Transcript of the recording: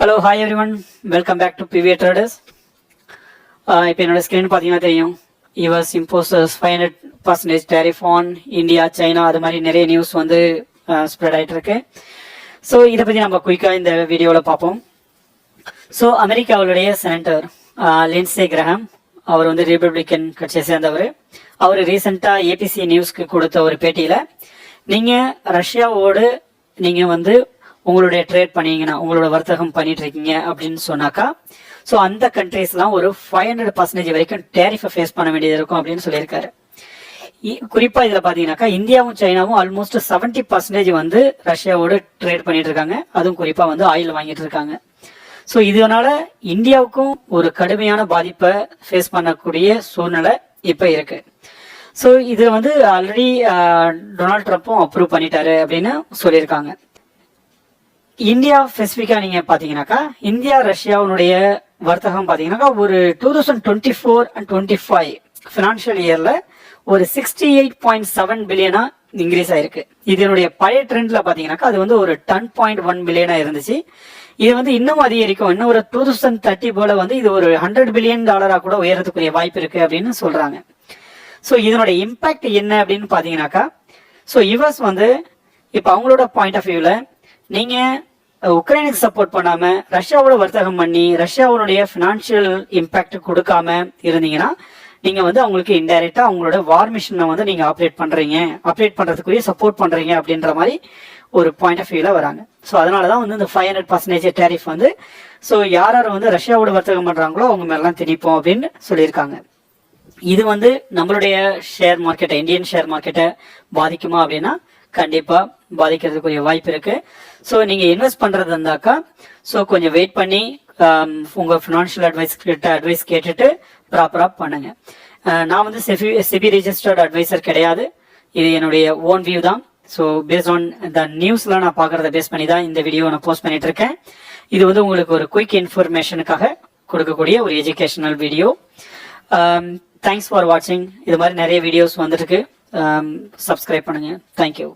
Hello hi every one welcome back to PVA traders இப்போ என்னோட screen பார்த்தீங்கன்னா தெரியும். US imposes five hundred percentage tariff on India China அது மாதிரி நிறைய நியூஸ் வந்து uh, ஸ்ப்ரெட் ஆகிட்டு இருக்கு. ஸோ இதை பற்றி நம்ம குயிக்காக இந்த வீடியோவில் பார்ப்போம். ஸோ அமெரிக்காவுடைய செனட்டர் லின்சே கிரஹாம் அவர் வந்து ரிப்பப்ளிக்கன் கட்சியை சேர்ந்தவர். அவர் ரீசெண்டாக ஏபிசி நியூஸ்க்கு கொடுத்த ஒரு பேட்டியில் நீங்கள் ரஷ்யாவோடு நீங்கள் வந்து உங்களுடைய ட்ரேட் பண்ணீங்கன்னா உங்களோட வர்த்தகம் பண்ணிட்டு இருக்கீங்க அப்படின்னு சொன்னாக்கா ஸோ அந்த கண்ட்ரீஸ்லாம் ஒரு ஃபைவ் ஹண்ட்ரட் பர்சன்டேஜ் வரைக்கும் டேரிஃபை ஃபேஸ் பண்ண வேண்டியது இருக்கும் அப்படின்னு சொல்லியிருக்காரு. இ- குறிப்பா இதுல பாத்தீங்கன்னாக்கா இந்தியாவும் சைனாவும் ஆல்மோஸ்ட் 70% பர்சன்டேஜ் வந்து ரஷ்யாவோட ட்ரேட் பண்ணிட்டு இருக்காங்க அதுவும் குறிப்பா வந்து ஆயில் வாங்கிட்டு இருக்காங்க ஸோ இதனால இந்தியாவுக்கும் ஒரு கடுமையான பாதிப்பை ஃபேஸ் பண்ணக்கூடிய சூழ்நிலை இப்போ இருக்கு. ஸோ இதில் வந்து ஆல்ரெடி டொனால்ட் ட்ரம்ப்பும் அப்ரூவ் பண்ணிட்டாரு அப்படின்னு சொல்லியிருக்காங்க. இந்தியா ஸ்பெசிஃபிக்கா நீங்க பாத்தீங்கன்னாக்கா இந்தியா ரஷ்யாவுடைய வர்த்தகம் பாத்தீங்கன்னாக்கா ஒரு two thousand twenty four and twenty five financial இயர்ல ஒரு சிக்ஸ்டி எயிட் பாயிண்ட் செவன் பில்லியனா இன்க்ரீஸ் ஆயிருக்கு. இதனுடைய பழைய ட்ரெண்ட்ல பாத்தீங்கன்னாக்கா அது வந்து ஒரு டென் பாயிண்ட் ஒன் பில்லியனா இருந்துச்சு. இது வந்து இன்னும் அதிகரிக்கும். இன்னும் ஒரு டூ தௌசண்ட் தேர்ட்டி போல வந்து இது ஒரு ஹண்ட்ரட் பில்லியன் டாலரா கூட உயரத்துக்குரிய வாய்ப்பு இருக்கு அப்படின்னு சொல்றாங்க. ஸோ இதனுடைய இம்பாக்ட் என்ன அப்படின்னு பார்த்தீங்கன்னாக்கா ஸோ யுஎஸ் வந்து இப்போ அவங்களோட பாயிண்ட் ஆஃப் வியூவில் நீங்கள் உக்ரைனுக்கு சப்போர்ட் பண்ணாம ரஷ்யாவோட வர்த்தகம் பண்ணி ரஷ்யாவுடைய ஃபினான்ஷியல் இம்பாக்ட் கொடுக்காம இருந்தீங்கன்னா நீங்க வந்து அவங்களுக்கு இன்டைரக்டா அவங்களோட வார் மிஷினை வந்து நீங்க ஆப்ரேட் பண்றீங்க. ஆப்ரேட் பண்றதுக்குரிய சப்போர்ட் பண்றீங்க அப்படின்ற மாதிரி ஒரு பாயிண்ட் ஆஃப் வியூல வராங்க. ஸோ அதனால தான் வந்து இந்த ஃபைவ் ஹண்ட்ரட் பர்சன்டேஜ் டேரிஃப் வந்து ஸோ யார் யார் வந்து ரஷ்யாவோட வர்த்தகம் பண்றாங்களோ அவங்க மேலாம் திணிப்போம் அப்படின்னு சொல்லியிருக்காங்க. இது வந்து நம்மளுடைய ஷேர் மார்க்கெட்டை இந்தியன் ஷேர் மார்க்கெட்டை பாதிக்குமா அப்படின்னா கண்டிப்பா பாதிக்கிறதுக்குரிய வாய்ப்பு இருக்கு. ஸோ நீங்க இன்வெஸ்ட் பண்றது இருந்தாக்கா ஸோ கொஞ்சம் வெயிட் பண்ணி um, உங்க ஃபினான்ஷியல் அட்வைஸ் கிட்ட அட்வைஸ் கேட்டுட்டு ப்ராப்பரா பண்ணுங்க. நான் வந்து செபி செபி ரிஜிஸ்டர்ட் அட்வைசர் கிடையாது. இது என்னுடைய ஓன் வியூ தான். ஸோ பேஸ்ட் ஆன் த நியூஸ்லாம் நான் பார்க்கறத பேஸ் பண்ணி தான் இந்த வீடியோ நான் போஸ்ட் பண்ணிட்டு இருக்கேன். இது வந்து உங்களுக்கு ஒரு குயிக் இன்ஃபர்மேஷனுக்காக கொடுக்கக்கூடிய ஒரு எஜுகேஷனல் வீடியோ தேங்க்ஸ் ஃபார் வாட்சிங் இது மாதிரி நிறைய வீடியோஸ் வந்துருக்கு சப்ஸ்கிரைப் பண்ணுங்க. தேங்க்யூ